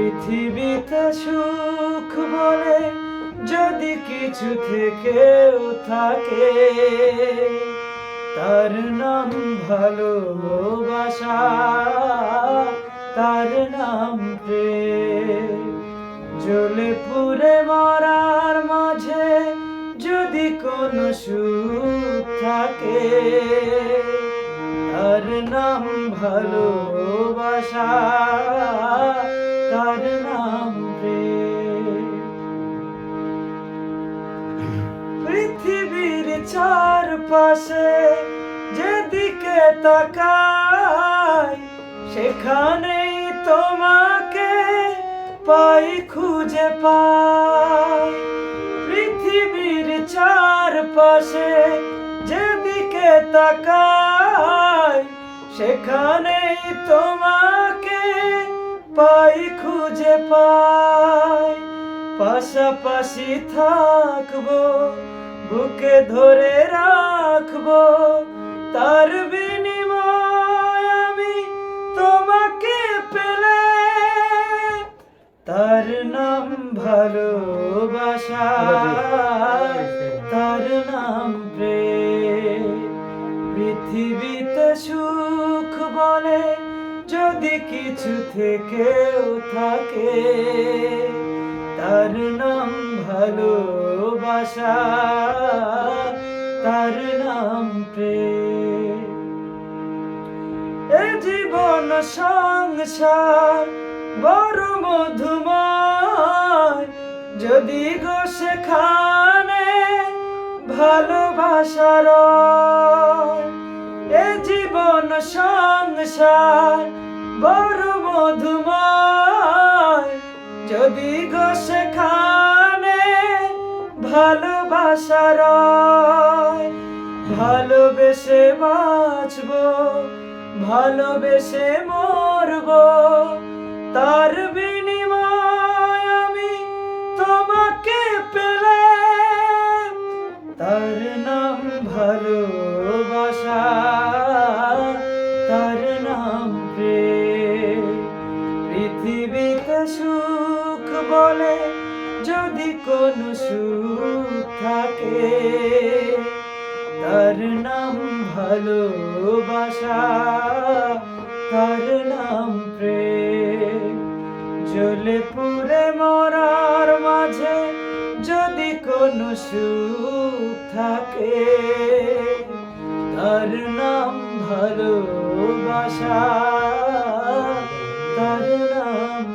পৃথিবীতে সুখ বলে যদি কিছু থেকেও থাকে, তার নাম ভালোবাসা তার নাম প্রেম। জ্বলে পুরে মরার মাঝে যদি কোনো সুখ থাকে, তার নাম ভালোবাসা পৃথিবীর চারপাশে যেদিকে তাকাই, সেখানেই তোমাকে পাই খুঁজে পাই। পৃথিবীর চারপাশে যেদিকে তাকাই, সেখানেই তোমাকে পাই খুঁজে পাই। পাশাপাশি থাকব, বুকে ধরে রাখব। তার বিনিময় আমি তোমাকে পেলে, তার নাম ভালোবাসা, তার নাম প্রেম। পৃথিবীতে সুখ বলে যদি কিছু থেকেও থাকে তার নাম ভালোবাসা, তার নাম প্রেম। এ জীবন সংসার বড় মধুময়, যদি গো সেখানে ভালোবাসার এ জীবন সংসার বড় মধুময় যদি গো সেখানে ভালোবাসার ভালোবেসে বাঁচব ভালোবেসে মরব তার পৃথিবীতে সুখ বলে যদি কোনো সুখ থাকে, তার নাম ভালোবাসা, তার নাম প্রেম। জ্বলে পুরে মরার মাঝে যদি কোনো সুখ থাকে, তার নাম ভালোবাসা। তার নাম